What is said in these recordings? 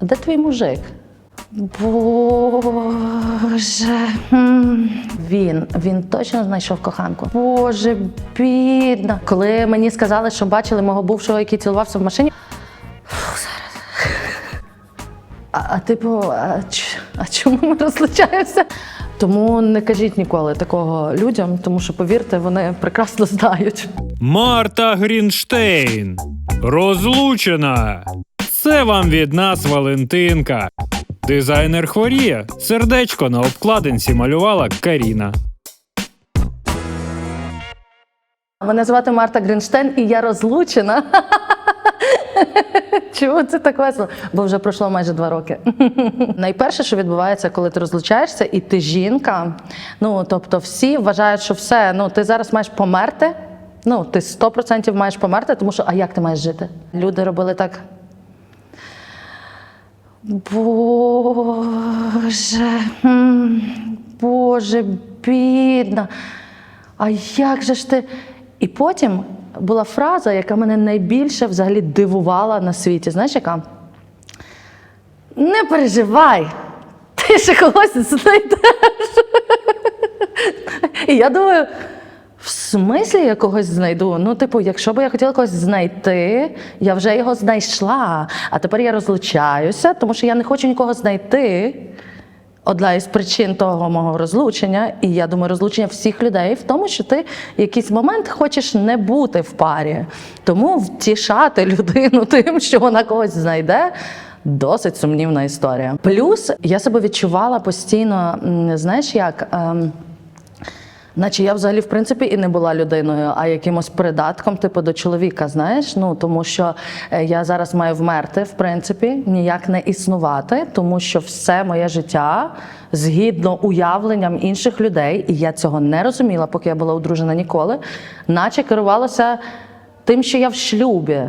де твій мужик? Боже. Він, він точно знайшов коханку. Боже, бідна. Коли мені сказали, що бачили мого бувшого, який цілувався в машині. Фу, зараз. А, а типу, а, ч- а чому ми розлучаємося? Тому не кажіть ніколи такого людям, тому що повірте, вони прекрасно знають. Марта Грінштейн. Розлучена. Це вам від нас Валентинка. Дизайнер хворіє. Сердечко на обкладинці малювала Каріна. Мене звати Марта Гринштейн, і я розлучена. Чому це так весело? Бо вже пройшло майже два роки. Найперше, що відбувається, коли ти розлучаєшся, і ти жінка. Ну тобто, всі вважають, що все, ну ти зараз маєш померти. Ну, ти 100% маєш померти, тому що а як ти маєш жити? Люди робили так. Боже, Боже, бідна. А як же ж ти? І потім була фраза, яка мене найбільше взагалі дивувала на світі. Знаєш, яка? Не переживай, ти ще когось знайдеш. І я думаю, в смислі я когось знайду? Ну, типу, якщо б я хотіла когось знайти, я вже його знайшла. А тепер я розлучаюся, тому що я не хочу нікого знайти. Одна із причин того мого розлучення, і я думаю, розлучення всіх людей в тому, що ти якийсь момент хочеш не бути в парі. Тому втішати людину тим, що вона когось знайде. Досить сумнівна історія. Плюс я себе відчувала постійно, знаєш, як. Ем, Наче я взагалі в принципі і не була людиною, а якимось придатком, типу до чоловіка, знаєш. Ну тому що е, я зараз маю вмерти, в принципі, ніяк не існувати, тому що все моє життя згідно уявленням інших людей, і я цього не розуміла, поки я була одружена ніколи, наче керувалося тим, що я в шлюбі.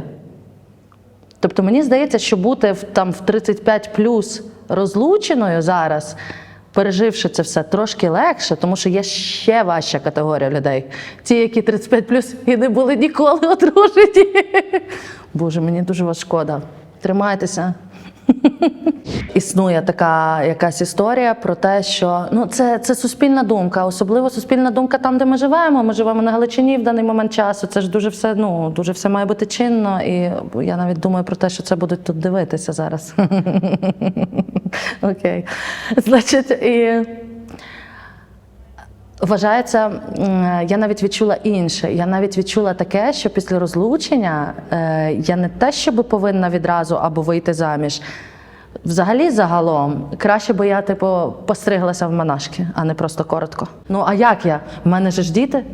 Тобто мені здається, що бути в там в 35 плюс розлученою зараз, переживши це все трошки легше, тому що є ще важча категорія людей. Ті, які 35 плюс і не були ніколи одружені. Боже, мені дуже вас шкода. Тримайтеся. Існує така якась історія про те, що ну це, це суспільна думка, особливо суспільна думка там, де ми живемо. Ми живемо на Галичині в даний момент часу. Це ж дуже все, ну дуже все має бути чинно. І я навіть думаю про те, що це будуть тут дивитися зараз. Окей. Значить, і. Вважається, я навіть відчула інше. Я навіть відчула таке, що після розлучення е, я не те, щоб повинна відразу або вийти заміж. Взагалі, загалом, краще би я, типу, постриглася в монашки, а не просто коротко. Ну, а як я? В мене же ж діти.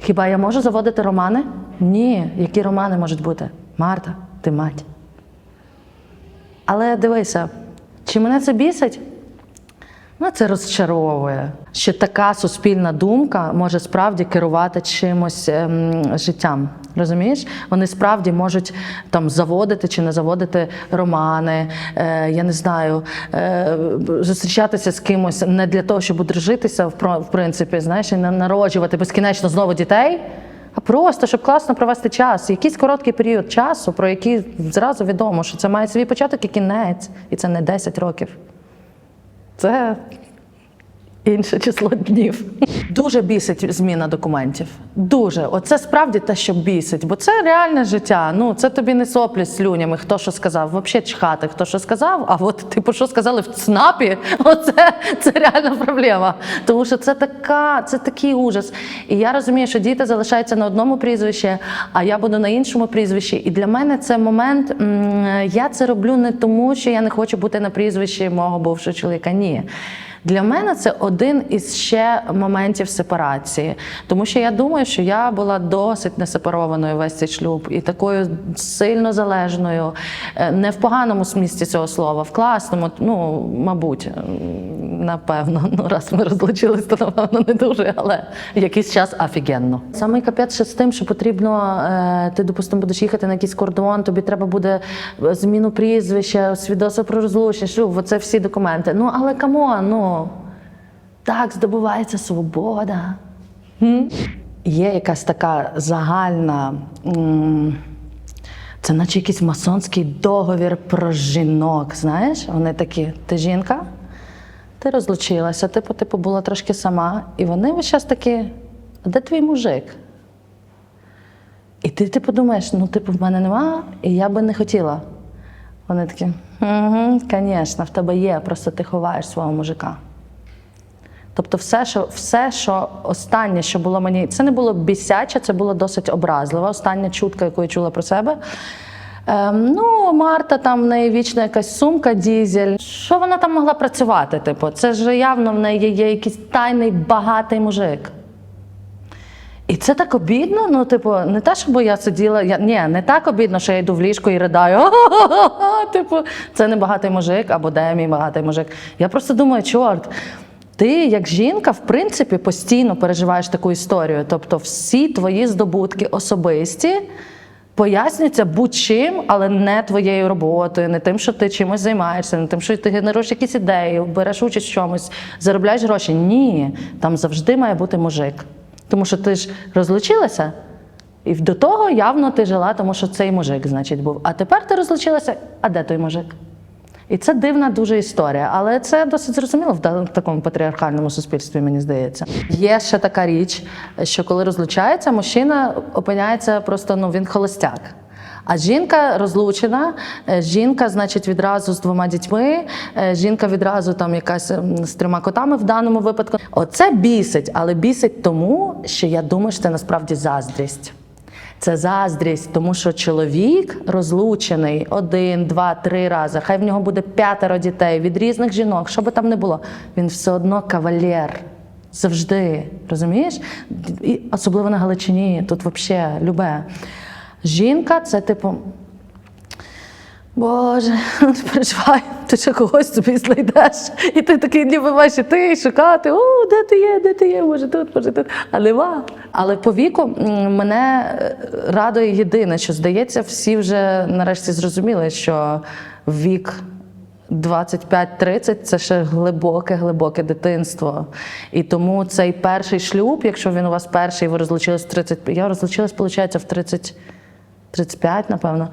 Хіба я можу заводити романи? Ні. Які романи можуть бути? Марта, ти мать. Але дивися, чи мене це бісить? Ну, це розчаровує, що така суспільна думка може справді керувати чимось ем, життям. Розумієш? Вони справді можуть там заводити чи не заводити романи, е, я не знаю, е, зустрічатися з кимось не для того, щоб одружитися, в, принципі, знаєш, і народжувати безкінечно знову дітей. А просто щоб класно провести час, якийсь короткий період часу, про який зразу відомо, що це має свій початок і кінець, і це не 10 років. Це інше число днів. Дуже бісить зміна документів. Дуже. Оце справді те, що бісить, бо це реальне життя. Ну це тобі не соплі з слюнями, хто що сказав. Взагалі чхати, хто що сказав. А от типу, що сказали в ЦНАПі, оце це реальна проблема. Тому що це така, це такий ужас. І я розумію, що діти залишаються на одному прізвищі, а я буду на іншому прізвищі. І для мене це момент. Я це роблю не тому, що я не хочу бути на прізвищі мого бувшого чоловіка. Ні. Для мене це один із ще моментів сепарації, тому що я думаю, що я була досить несепарованою весь цей шлюб і такою сильно залежною, е, не в поганому смісті цього слова, в класному, ну мабуть, напевно. Ну раз ми розлучились, то напевно не дуже, але якийсь час офігенно. Саме капець ще з тим, що потрібно, е, ти допустимо будеш їхати на якийсь кордон, тобі треба буде е, зміну прізвища, свідоцтво про розлучення, шлюб, оце всі документи. Ну але камон, ну так здобувається свобода. Є якась така загальна. Це наче якийсь масонський договір про жінок. Знаєш, вони такі: ти жінка, ти розлучилася, типу, типу була трошки сама. І вони весь час такі, а де твій мужик? І ти типу думаєш, ну, типу, в мене нема, і я би не хотіла. Вони такі, угу, звісно, в тебе є, просто ти ховаєш свого мужика. Тобто, все, що все, що останнє, що було мені, це не було бісяче, це було досить образливо. Остання чутка, яку я чула про себе. Ем, ну, Марта, там в неї вічна якась сумка, дізель. Що вона там могла працювати? Типу, це ж явно в неї є якийсь тайний багатий мужик. І це так обідно. Ну, типу, не те, щоб я сиділа. Я, ні, не так обідно, що я йду в ліжко і ридаю. Типу, це не багатий мужик або де мій багатий мужик. Я просто думаю, чорт. Ти, як жінка, в принципі, постійно переживаєш таку історію. Тобто, всі твої здобутки особисті пояснюються будь-чим, але не твоєю роботою, не тим, що ти чимось займаєшся, не тим, що ти генеруєш якісь ідеї, береш участь в чомусь, заробляєш гроші. Ні, там завжди має бути мужик. Тому що ти ж розлучилася, і до того явно ти жила, тому що цей мужик, значить, був. А тепер ти розлучилася, а де той мужик? І це дивна дуже історія, але це досить зрозуміло в та- такому патріархальному суспільстві, мені здається. Є ще така річ, що коли розлучається, мужчина опиняється просто ну він холостяк. А жінка розлучена, е, жінка, значить, відразу з двома дітьми, е, жінка відразу там якась ем, з трьома котами в даному випадку. Оце бісить, але бісить тому, що я думаю, що це насправді заздрість. Це заздрість, тому що чоловік розлучений один, два, три рази. Хай в нього буде п'ятеро дітей від різних жінок, що би там не було. Він все одно кавалер. Завжди. Розумієш? І особливо на Галичині, тут взагалі любе. Жінка це типу. Боже, переживай, ти ще когось собі знайдеш. І ти такий ніби маєш іти, шукати, о, де ти є, де ти є, може тут, може тут. А нема. Але по віку мене е, радує єдине, що здається, всі вже нарешті зрозуміли, що вік 25-30 це ще глибоке, глибоке дитинство. І тому цей перший шлюб, якщо він у вас перший, ви розлучились в 30, я розлучилась, виходить, в 30. 35, напевно.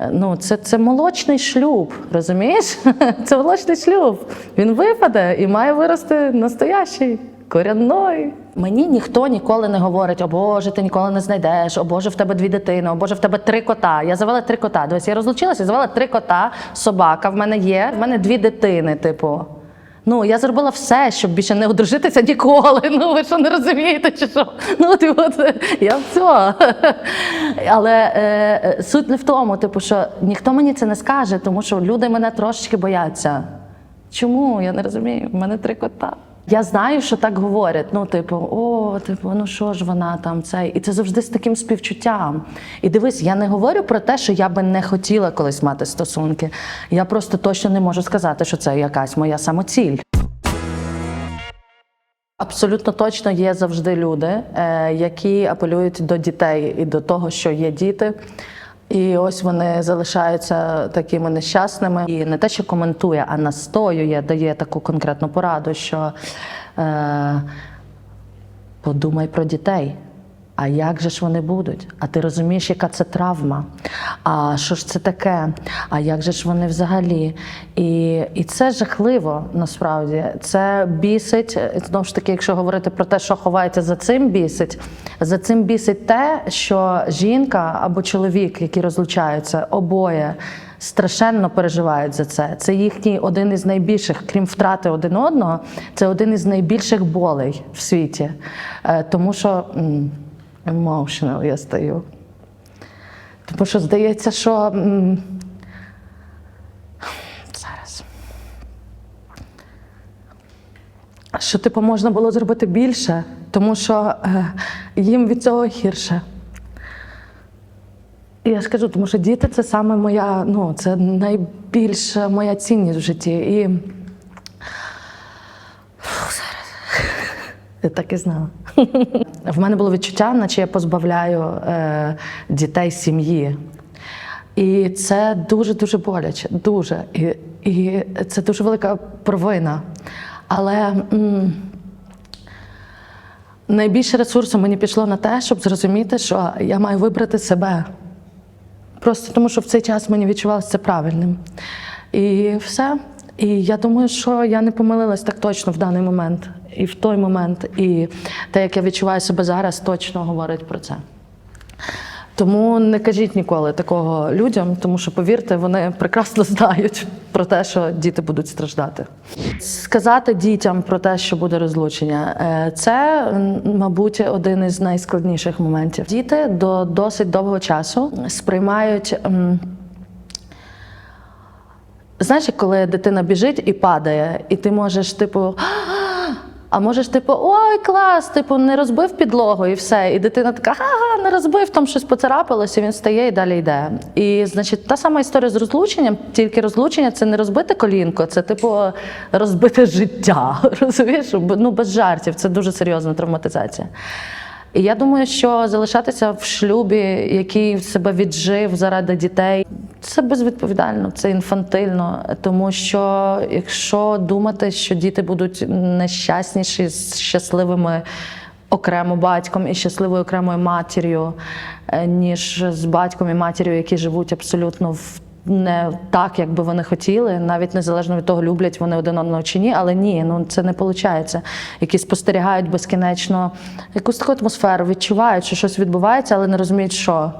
Е, Ну, це, це молочний шлюб, розумієш? Це молочний шлюб. Він випаде і має вирости настоящий, корінний. Мені ніхто ніколи не говорить, о Боже, ти ніколи не знайдеш, о Боже, в тебе дві дитини, о Боже, в тебе три кота. Я завела три кота. Дивись, я розлучилася, завела три кота, собака. В мене є, в мене дві дитини, типу. Ну, я зробила все, щоб більше не одружитися ніколи. Ну, ви що не розумієте, чи що? Ну, ти от я все. Але е, е, суть не в тому, типу, що ніхто мені це не скаже, тому що люди мене трошечки бояться. Чому? Я не розумію. У мене три кота. Я знаю, що так говорять. Ну, типу, о, типу, ну що ж вона там цей. І це завжди з таким співчуттям. І дивись, я не говорю про те, що я би не хотіла колись мати стосунки. Я просто точно не можу сказати, що це якась моя самоціль. Абсолютно точно є завжди люди, е, які апелюють до дітей і до того, що є діти. І ось вони залишаються такими нещасними. І не те, що коментує, а настоює, дає таку конкретну пораду, що е, подумай про дітей. А як же ж вони будуть? А ти розумієш, яка це травма? А що ж це таке? А як же ж вони взагалі? І, і це жахливо насправді. Це бісить. Знову ж таки, якщо говорити про те, що ховається за цим бісить, за цим бісить те, що жінка або чоловік, які розлучаються, обоє. Страшенно переживають за це. Це їхній один із найбільших, крім втрати один одного, це один із найбільших болей в світі. Е, Тому що emotional я стаю. Тому що здається, що зараз. Що типу можна було зробити більше, тому що е, їм від цього гірше. І я ж кажу, тому що діти це саме моя, ну, це найбільша моя цінність в житті. І Фу, зараз. Я так і знала. В мене було відчуття, наче я позбавляю е, дітей сім'ї. І це дуже-дуже боляче, дуже. І, і це дуже велика провина. Але м, найбільше ресурсу мені пішло на те, щоб зрозуміти, що я маю вибрати себе. Просто тому, що в цей час мені відчувалося це правильним. І все. І я думаю, що я не помилилась так точно в даний момент, і в той момент, і те, як я відчуваю себе зараз, точно говорить про це. Тому не кажіть ніколи такого людям, тому що повірте, вони прекрасно знають про те, що діти будуть страждати. Сказати дітям про те, що буде розлучення, е, це, мабуть, один із найскладніших моментів. Діти до досить довгого часу сприймають. Знаєш, коли дитина біжить і падає, і ти можеш, типу, а можеш, типу, ой, клас, типу, не розбив підлогу і все. І дитина така, ага, не розбив, там щось поцарапилося, він стає і далі йде. І, значить, та сама історія з розлученням, тільки розлучення це не розбите колінко, це типу розбите життя. Розумієш? Ну, без жартів, це дуже серйозна травматизація. І я думаю, що залишатися в шлюбі, який себе віджив заради дітей, це безвідповідально, це інфантильно. Тому що якщо думати, що діти будуть нещасніші з щасливими окремо батьком і щасливою окремою матір'ю, е, ніж з батьком і матір'ю, які живуть абсолютно в не так, як би вони хотіли, навіть незалежно від того, люблять вони один одного чи ні, але ні, ну це не виходить. Які спостерігають безкінечно якусь таку атмосферу, відчувають, що щось відбувається, але не розуміють, що.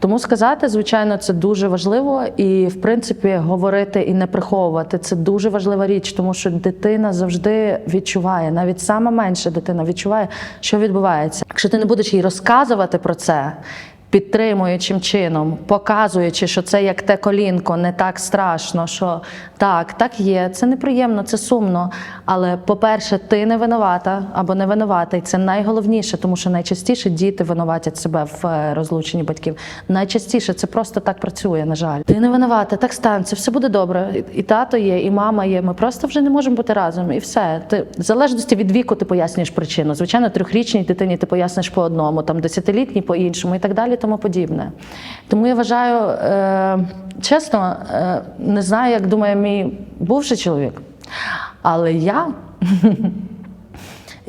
Тому сказати, звичайно, це дуже важливо, і в принципі говорити і не приховувати це дуже важлива річ, тому що дитина завжди відчуває, навіть сама менша дитина відчуває, що відбувається. Якщо ти не будеш їй розказувати про це. Підтримуючим чином, показуючи, що це як те колінко, не так страшно, що так, так є, це неприємно, це сумно. Але, по-перше, ти не винувата або не винуватий. Це найголовніше, тому що найчастіше діти винуватять себе в е, розлученні батьків. Найчастіше це просто так працює, на жаль. Ти не винувата, так станеться, все буде добре. І- І тато є, і мама є. Ми просто вже не можемо бути разом, і все. Ти в залежності від віку ти пояснюєш причину. Звичайно, трьохрічній дитині ти поясниш по одному, там десятилітній по іншому і так далі, тому подібне. Тому я вважаю, е, чесно, е, не знаю, як думає мій бувший чоловік, але я.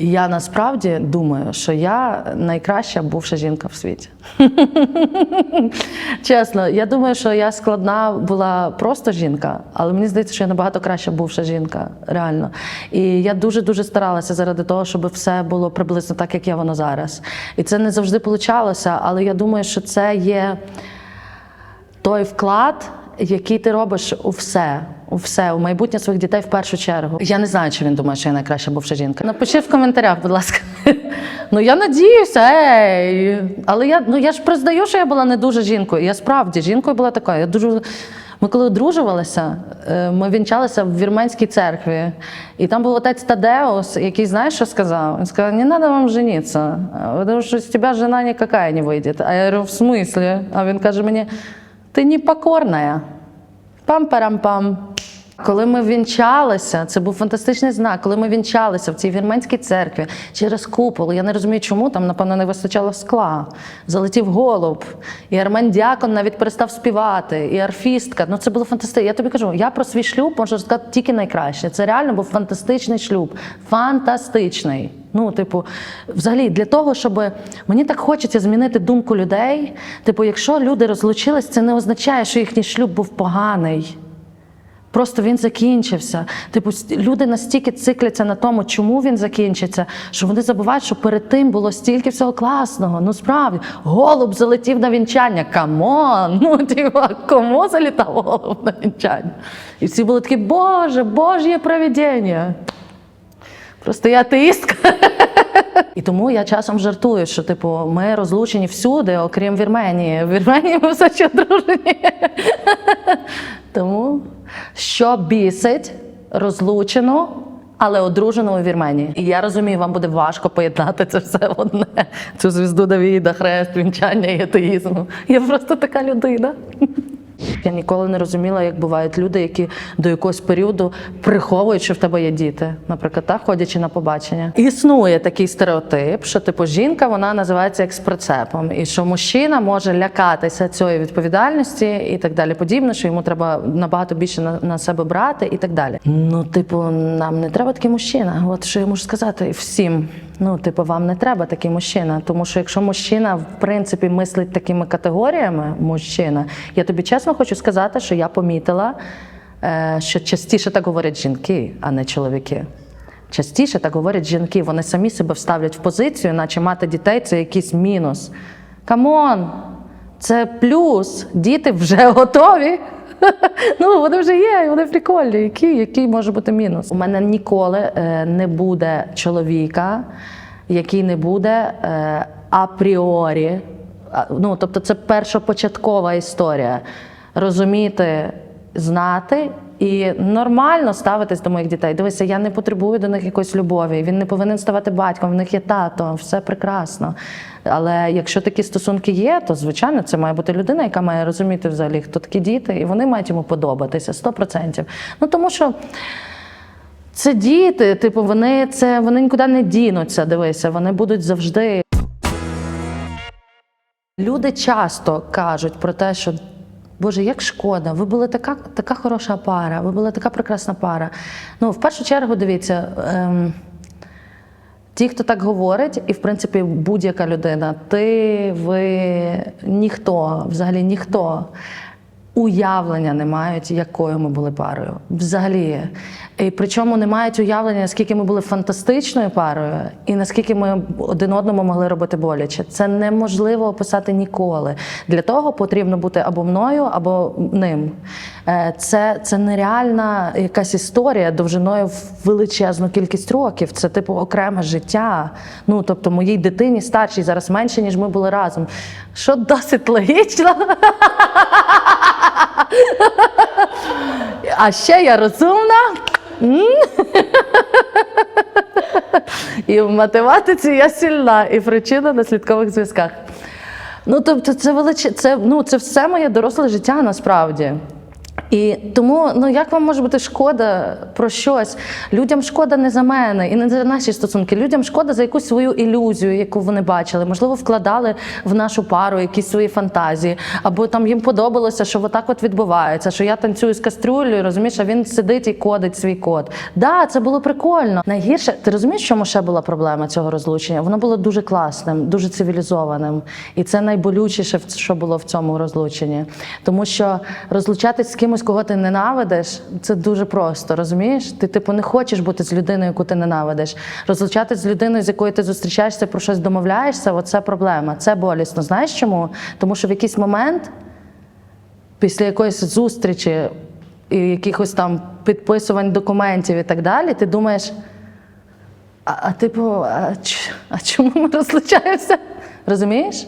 Я насправді думаю, що я найкраща бувша жінка в світі. Чесно, я думаю, що я складна була просто жінка, але мені здається, що я набагато краща бувша жінка, реально. І я дуже дуже старалася заради того, щоб все було приблизно так, як є воно зараз. І це не завжди получалося, але я думаю, що це є той вклад, який ти робиш у все, у все, у майбутнє своїх дітей в першу чергу. Я не знаю, чи він думає, що я найкраща бувша жінка. Напиши в коментарях, будь ласка. Ну я надіюся, ей. Але я ну я ж признаю, що я була не дуже жінкою. Я справді жінкою була така. Я дуже. Ми коли одружувалися, е, ми вінчалися в вірменській церкві, і там був отець Тадеус, який знаєш, що сказав? Він сказав: не треба вам женитися, тому що з тебе жена ніяка не вийде. А я говорю, в смислі? А він каже мені: ти непокорна. Пам-парам-пам. Коли ми вінчалися, це був фантастичний знак. Коли ми вінчалися в цій вірменській церкві через купол, я не розумію, чому там, напевно, не вистачало скла. Залетів голуб, і Армен Дякон навіть перестав співати, і арфістка. Ну це було фантастично. Я тобі кажу, я про свій шлюб можу сказати тільки найкраще. Це реально був фантастичний шлюб. Фантастичний. Ну, типу, взагалі, для того, щоб мені так хочеться змінити думку людей. Типу, якщо люди розлучились, це не означає, що їхній шлюб був поганий. Просто він закінчився. Типу, люди настільки цикляться на тому, чому він закінчиться, що вони забувають, що перед тим було стільки всього класного. Ну справді, голуб залетів на вінчання. Камон! Ну, типу, кому залітав голуб на вінчання? І всі були такі, Боже, Божє провідіння. Просто я атеїстка. І тому я часом жартую, що типу ми розлучені всюди, окрім Вірменії. В Вірменії ми все ще одружені. Тому що бісить розлучену, але одружену у Вірменії. І я розумію, вам буде важко поєднати це все в одне. Цю звізду Давіда, хрест, вінчання і атеїзму. Я просто така людина. Я ніколи не розуміла, як бувають люди, які до якогось періоду приховують, що в тебе є діти, наприклад, так, ходячи на побачення. Існує такий стереотип, що типу жінка вона називається експрицепом, і що мужчина може лякатися цієї відповідальності і так далі. Подібне, що йому треба набагато більше на, на себе брати і так далі. Ну, типу, нам не треба такий мужчина. От що я можу сказати всім. Ну, типу, вам не треба такий мужчина. Тому що якщо мужчина в принципі мислить такими категоріями, мужчина, я тобі чесно хочу сказати, що я помітила, е, що частіше так говорять жінки, а не чоловіки. Частіше так говорять жінки, вони самі себе вставлять в позицію, наче мати дітей це якийсь мінус. Камон, це плюс. Діти вже готові. Ну, вони вже є, вони прикольні. Який, який може бути мінус? У мене ніколи е, не буде чоловіка, який не буде е, апріорі. Ну, тобто, це першопочаткова історія. Розуміти, знати і нормально ставитись до моїх дітей. Дивися, я не потребую до них якоїсь любові. Він не повинен ставати батьком, в них є тато, все прекрасно. Але якщо такі стосунки є, то звичайно це має бути людина, яка має розуміти взагалі, хто такі діти, і вони мають йому подобатися 100%. Ну тому що. Це діти, типу, вони це вони нікуди не дінуться. Дивися, вони будуть завжди. Люди часто кажуть про те, що Боже, як шкода, ви були така, така хороша пара, ви були така прекрасна пара. Ну, в першу чергу, дивіться, ем, ті, хто так говорить, і в принципі будь-яка людина, ти, ви, ніхто, взагалі ніхто. Уявлення не мають, якою ми були парою. Взагалі. І причому не мають уявлення, наскільки ми були фантастичною парою, і наскільки ми один одному могли робити боляче. Це неможливо описати ніколи. Для того потрібно бути або мною, або ним. Е, Це, це нереальна якась історія довжиною в величезну кількість років. Це типу окреме життя. Ну тобто, моїй дитині старшій зараз менше, ніж ми були разом. Що досить логічно. А ще я розумна. І в математиці я сильна, і причина на слідкових зв'язках. Ну, тобто, це велич... це, ну, це все моє доросле життя насправді. І тому, ну як вам може бути шкода про щось? Людям шкода не за мене і не за наші стосунки. Людям шкода за якусь свою ілюзію, яку вони бачили. Можливо, вкладали в нашу пару якісь свої фантазії, або там їм подобалося, що отак от відбувається, що я танцюю з кастрюлею, розумієш, а він сидить і кодить свій код. Да, це було прикольно. Найгірше, ти розумієш, чому ще була проблема цього розлучення? Воно було дуже класним, дуже цивілізованим. І це найболючіше, що було в цьому розлученні. Тому що розлучатись з кимось, кого ти ненавидиш, це дуже просто, розумієш? Ти, типу, не хочеш бути з людиною, яку ти ненавидиш. Розлучатись з людиною, з якою ти зустрічаєшся, про щось домовляєшся, оце проблема. Це болісно. Знаєш чому? Тому що в якийсь момент після якоїсь зустрічі і якихось там підписувань документів і так далі, ти думаєш, а, а типу, а, а чому ми розлучаємося? Розумієш?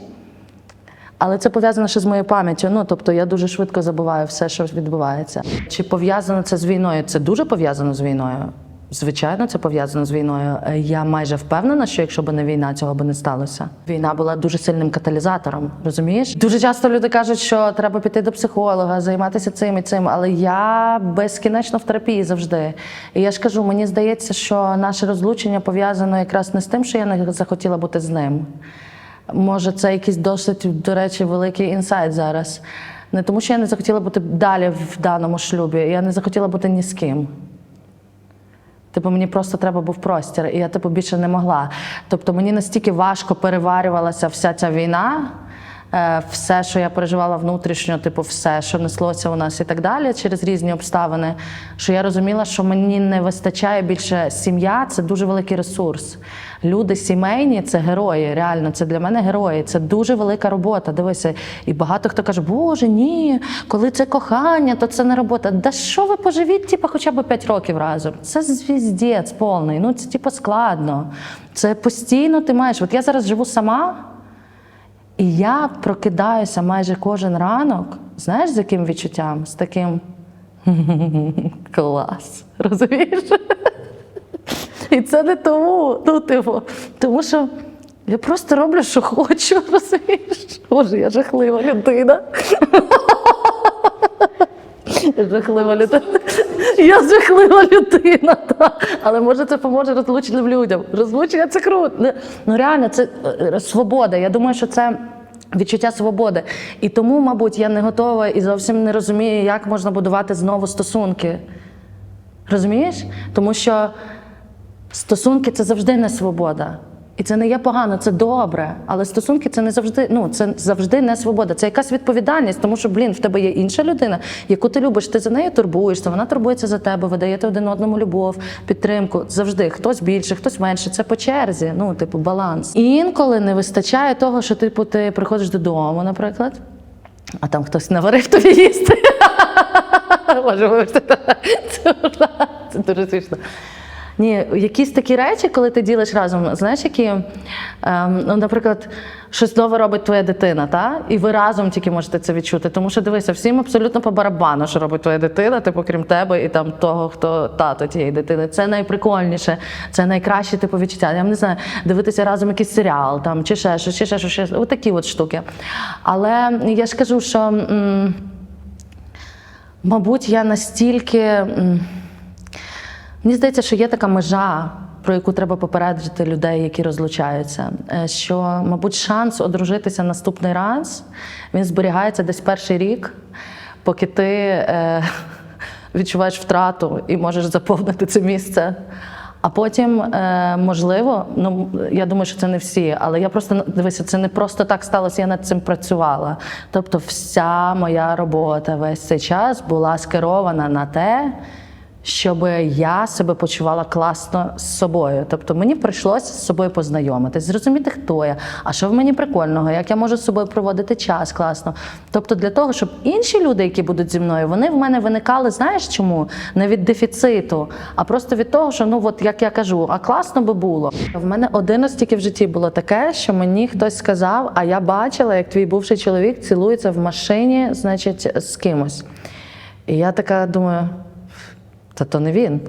Але це пов'язано ще з моєю пам'яттю. Ну тобто я дуже швидко забуваю все, що відбувається. Чи пов'язано це з війною? Це дуже пов'язано з війною. Звичайно, це пов'язано з війною. Е, Я майже впевнена, що якщо б не війна, цього б не сталося. Війна була дуже сильним каталізатором. Розумієш? Дуже часто люди кажуть, що треба піти до психолога, займатися цим і цим. Але я безкінечно в терапії завжди. І я ж кажу, мені здається, що наше розлучення пов'язано якраз не з тим, що я не захотіла бути з ним. Може, це якийсь досить, до речі, великий інсайт зараз. Не тому, що я не захотіла бути далі в даному шлюбі, я не захотіла бути ні з ким. Типу, мені просто треба був простір, і я типу більше не могла. Тобто мені настільки важко переварювалася вся ця війна, е, все, що я переживала внутрішньо, типу, все, що неслося у нас і так далі, через різні обставини, що я розуміла, що мені не вистачає більше сім'я це дуже великий ресурс. Люди сімейні це герої. Реально, це для мене герої. Це дуже велика робота. Дивися, і багато хто каже, Боже, ні, коли це кохання, то це не робота. Да що ви поживіть, типу, хоча б 5 років разом? Це звіздець повний. Ну це типу складно. Це постійно ти маєш. От я зараз живу сама. І я прокидаюся майже кожен ранок, знаєш, з яким відчуттям? З таким клас. Розумієш? І це не тому, ну, типу, тому що я просто роблю, що хочу, розумієш? Боже, я жахлива людина. Жахлива людина. Я жахлива людина, та. але може це поможе розлученим людям. Розлучення це круто. Ну, Ну реально, це е, свобода. Я думаю, що це. Відчуття свободи. І тому, мабуть, я не готова і зовсім не розумію, як можна будувати знову стосунки. Розумієш? Тому що стосунки це завжди не свобода. І це не є погано, це добре. Але стосунки це не завжди, ну це завжди не свобода. Це якась відповідальність, тому що, блін, в тебе є інша людина, яку ти любиш, ти за нею турбуєшся, вона турбується за тебе, ви даєте один одному любов, підтримку. Завжди хтось більше, хтось менше. Це по черзі, ну, типу, баланс. І інколи не вистачає того, що типу, ти приходиш додому, наприклад, а там хтось наварив тобі їсти. Боже, вибачте, це дуже смішно. Ні, якісь такі речі, коли ти ділиш разом, знаєш, які, ем, ну, наприклад, щось нове робить твоя дитина, та? і ви разом тільки можете це відчути. Тому що дивися, всім абсолютно по барабану, що робить твоя дитина, типу, крім тебе і там того, хто тато тієї дитини. Це найприкольніше, це найкраще типу відчуття. Я не знаю, дивитися разом якийсь серіал там, чи ще щось, чи ще щось, щось. Отакі от штуки. Але я ж кажу, що. м, Мабуть, я настільки. Мені здається, що є така межа, про яку треба попередити людей, які розлучаються. Е, Що, мабуть, шанс одружитися наступний раз він зберігається десь перший рік, поки ти е, відчуваєш втрату і можеш заповнити це місце. А потім, е, можливо, ну я думаю, що це не всі, але я просто дивися, це не просто так сталося, я над цим працювала. Тобто, вся моя робота весь цей час була скерована на те, щоб я себе почувала класно з собою. Тобто мені прийшлося з собою познайомитись, зрозуміти, хто я, а що в мені прикольного, як я можу з собою проводити час класно. Тобто, для того, щоб інші люди, які будуть зі мною, вони в мене виникали, знаєш чому? Не від дефіциту, а просто від того, що ну от як я кажу, а класно би було. В мене один раз тільки в житті було таке, що мені хтось сказав, а я бачила, як твій бувший чоловік цілується в машині, значить, з кимось. І я така думаю. Та то не він.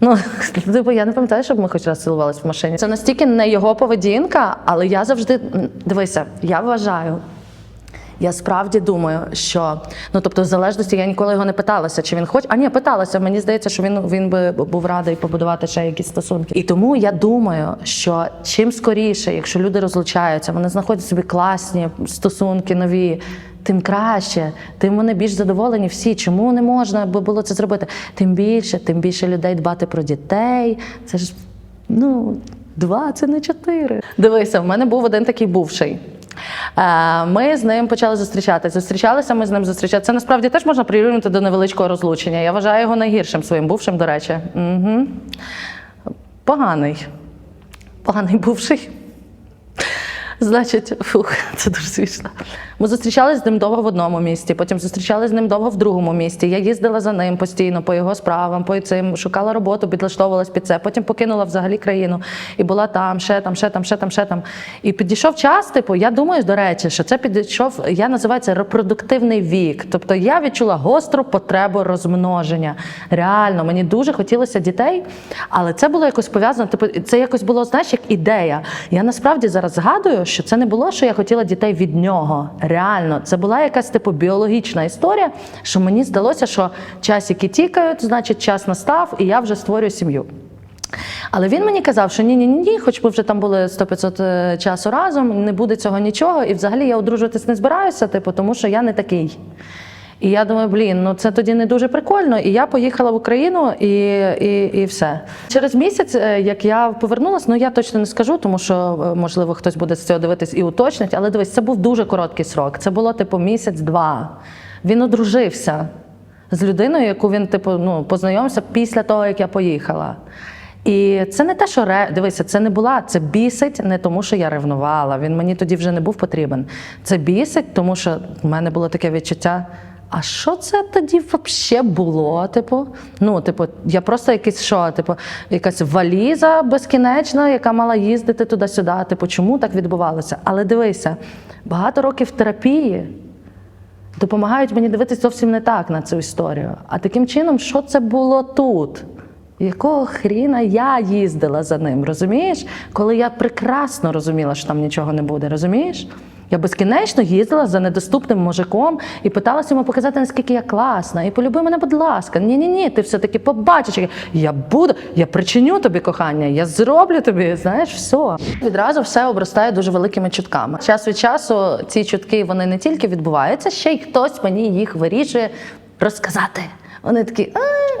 Ну, типу, я не пам'ятаю, щоб ми хоч раз цілувалися в машині. Це настільки не його поведінка, але я завжди дивися, я вважаю. Я справді думаю, що ну тобто, в залежності я ніколи його не питалася, чи він хоче. А ні, питалася. Мені здається, що він він би був радий побудувати ще якісь стосунки. І тому я думаю, що чим скоріше, якщо люди розлучаються, вони знаходять собі класні стосунки нові. Тим краще, тим вони більш задоволені всі. Чому не можна би було це зробити? Тим більше, тим більше людей дбати про дітей. Це ж ну два, це не чотири. Дивися, в мене був один такий бувший. Е, Ми з ним почали зустрічатися. Зустрічалися ми з ним зустрічатися. Це насправді теж можна прирівняти до невеличкого розлучення. Я вважаю його найгіршим своїм бувшим, до речі. Угу. Поганий. Поганий бувший. Значить, фух, це дуже смішно. Ми зустрічалися з ним довго в одному місті, потім зустрічалися з ним довго в другому місті. Я їздила за ним постійно по його справам, по цим, шукала роботу, підлаштовувалась під це. Потім покинула взагалі країну і була там, ще там, ще там, ще там, ще там. І підійшов час, типу, я думаю, до речі, що це підійшов, я називаю це репродуктивний вік. Тобто я відчула гостру потребу розмноження. Реально, мені дуже хотілося дітей, але це було якось пов'язано. Типу, це якось було, знаєш, як ідея. Я насправді зараз згадую, що це не було, що я хотіла дітей від нього. Реально, це була якась типу біологічна історія, що мені здалося, що часики тікають, значить, час настав, і я вже створюю сім'ю. Але він мені казав, що ні, ні, ні, ні, хоч ми вже там були 100-500 е, часу разом, не буде цього нічого. І взагалі я одружуватись не збираюся, типу, тому що я не такий. І я думаю, блін, ну це тоді не дуже прикольно. І я поїхала в Україну і, і, і все. Через місяць, е, як я повернулася, ну я точно не скажу, тому що е, можливо хтось буде з цього дивитись і уточнить. Але дивись, це був дуже короткий срок. Це було типу місяць-два. Він одружився з людиною, яку він типу ну познайомився після того, як я поїхала. І це не те, що ре... дивися, це не була, це бісить не тому, що я ревнувала. Він мені тоді вже не був потрібен. Це бісить, тому що в мене було таке відчуття. А що це тоді взагалі було? Типу, ну, типу, я просто якийсь що, типу, якась валіза безкінечна, яка мала їздити туди-сюди. Типу, чому так відбувалося? Але дивися, багато років терапії допомагають мені дивитися зовсім не так на цю історію. А таким чином, що це було тут? Якого хріна я їздила за ним, розумієш? Коли я прекрасно розуміла, що там нічого не буде, розумієш? Я безкінечно їздила за недоступним мужиком і питалася йому показати, наскільки я класна. І полюби мене, будь ласка. Ні, ні, ні, ти все-таки побачиш. Я буду, я причиню тобі кохання, я зроблю тобі, знаєш, все. Відразу все обростає дуже великими чутками. Час від часу ці чутки вони не тільки відбуваються, ще й хтось мені їх вирішує розказати. Вони такі, а,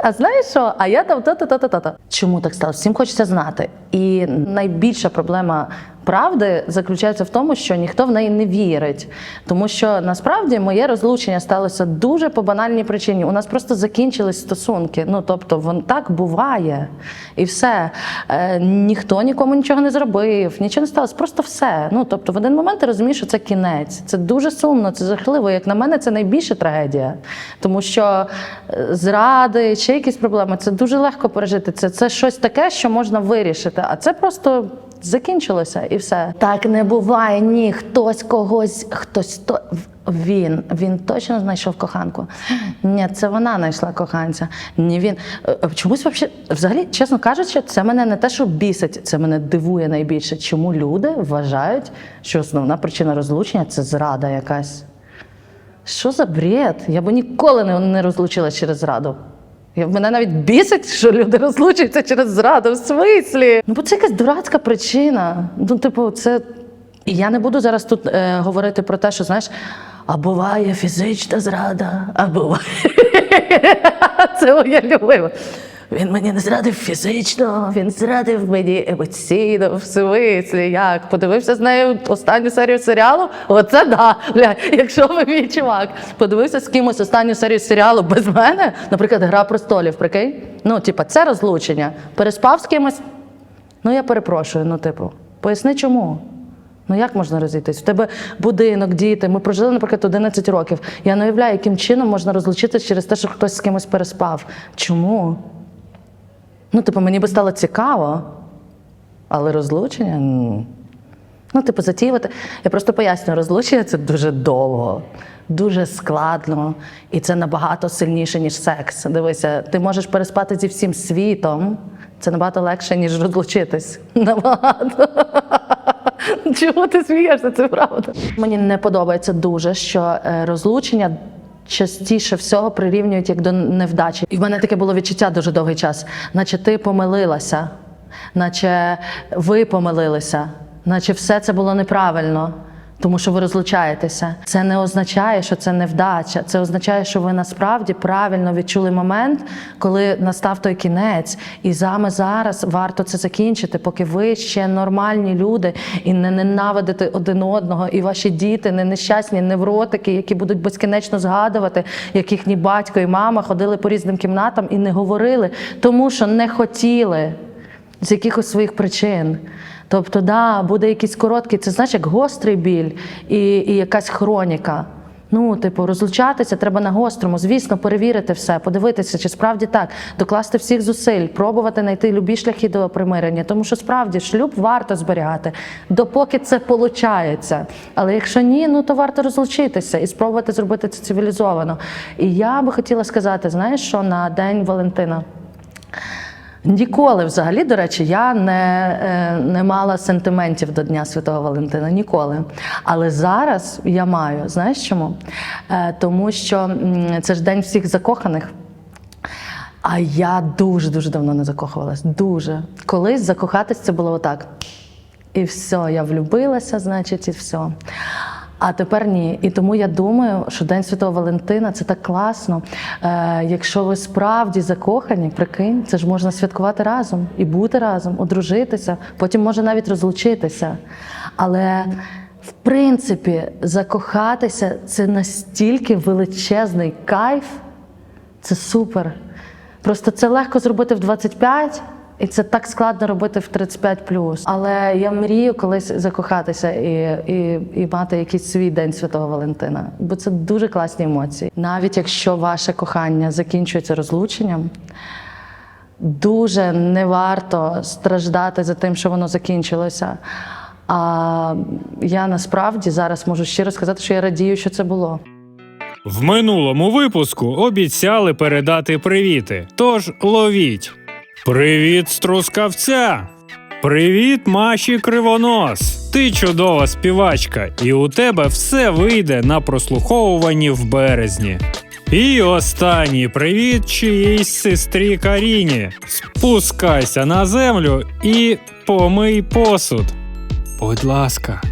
а знаєш що? А я там то-то, то-то, то-то. Чому так сталося? Всім хочеться знати. І найбільша проблема правди заключається в тому, що ніхто в неї не вірить. Тому що насправді моє розлучення сталося дуже по банальній причині. У нас просто закінчились стосунки. Ну тобто, вон так буває. І все. Е, ніхто нікому нічого не зробив, нічого не сталося. Просто все. Ну тобто, в один момент ти розумієш, що це кінець. Це дуже сумно, це жахливо. Як на мене, це найбільша трагедія. Тому що е, зради чи якісь проблеми це дуже легко пережити. Це, це щось таке, що можна вирішити. А це просто. Закінчилося і все. Так не буває. Ні, хтось когось, хтось то він. Він точно знайшов коханку. Ні, це вона знайшла коханця. Ні, він Е, е, чомусь вообще, взагалі, чесно кажучи, це мене не те, що бісить, це мене дивує найбільше. Чому люди вважають, що основна причина розлучення це зрада якась. Що за бред? Я б ніколи не, розлучилась через зраду. Мене навіть бісить, що люди розлучуються через зраду. В смислі? Ну, бо це якась дурацька причина. Ну, типу, це. І я не буду зараз тут е, говорити про те, що знаєш, а буває фізична зрада, а буває. Це я любиме. Він мені не зрадив фізично, він зрадив мені емоційно, в смислі, як подивився з нею останню серію серіалу. Оце да. Бля, якщо ви мій чувак, подивився з кимось останню серію серіалу без мене, наприклад, Гра престолів, прикинь? Ну, типа, це розлучення. Переспав з кимось. Ну, я перепрошую, ну, типу, поясни чому. Ну як можна розійтись? В тебе будинок, діти. Ми прожили, наприклад, 11 років. Я не уявляю, яким чином можна розлучитися через те, що хтось з кимось переспав. Чому? Ну, типу, мені би стало цікаво, але розлучення. Ну, типу, затіювати. Я просто пояснюю, розлучення це дуже довго, дуже складно, і це набагато сильніше, ніж секс. Дивися, ти можеш переспати зі всім світом. Це набагато легше, ніж розлучитись. Набагато. Чого ти смієшся? Це правда. Мені не подобається дуже, що е, розлучення. Частіше всього прирівнюють як до невдачі. І в мене таке було відчуття дуже довгий час, наче ти помилилася, наче ви помилилися, наче все це було неправильно, тому що ви розлучаєтеся. Це не означає, що це невдача. Це означає, що ви насправді правильно відчули момент, коли настав той кінець. І саме зараз варто це закінчити, поки ви ще нормальні люди і не ненавидите один одного, і ваші діти не нещасні невротики, які будуть безкінечно згадувати, як їхній батько і мама ходили по різним кімнатам і не говорили, тому що не хотіли з якихось своїх причин. Тобто, да, буде якийсь короткий, це знаєш, як гострий біль і, і якась хроніка. Ну, типу, розлучатися треба на гострому, звісно, перевірити все, подивитися, чи справді так, докласти всіх зусиль, пробувати знайти любі шляхи до примирення. Тому що справді шлюб варто зберігати, допоки це виходить. Але якщо ні, ну то варто розлучитися і спробувати зробити це цивілізовано. І я би хотіла сказати, знаєш, що на День Валентина. Ніколи взагалі, до речі, я не, е, не мала сентиментів до Дня Святого Валентина. Ніколи. Але зараз я маю. Знаєш чому? Е, Тому що це ж день всіх закоханих. А я дуже дуже давно не закохувалась. Дуже. Колись закохатись це було отак. І все, я влюбилася, значить, і все. А тепер ні. І тому я думаю, що День Святого Валентина це так класно. Е, якщо ви справді закохані, прикинь, це ж можна святкувати разом і бути разом, одружитися, потім може навіть розлучитися. Але в принципі, закохатися це настільки величезний кайф, це супер. Просто це легко зробити в 25, і це так складно робити в 35 Але я мрію колись закохатися і, і, і мати якийсь свій день Святого Валентина. Бо це дуже класні емоції. Навіть якщо ваше кохання закінчується розлученням, дуже не варто страждати за тим, що воно закінчилося. А я насправді зараз можу щиро сказати, що я радію, що це було. В минулому випуску обіцяли передати привіти. Тож ловіть. Привіт з Трускавця! Привіт, Маші Кривонос! Ти чудова співачка, і у тебе все вийде на прослуховуванні в березні. І останній привіт чиїсь сестрі Каріні. Спускайся на землю і помий посуд. Будь ласка.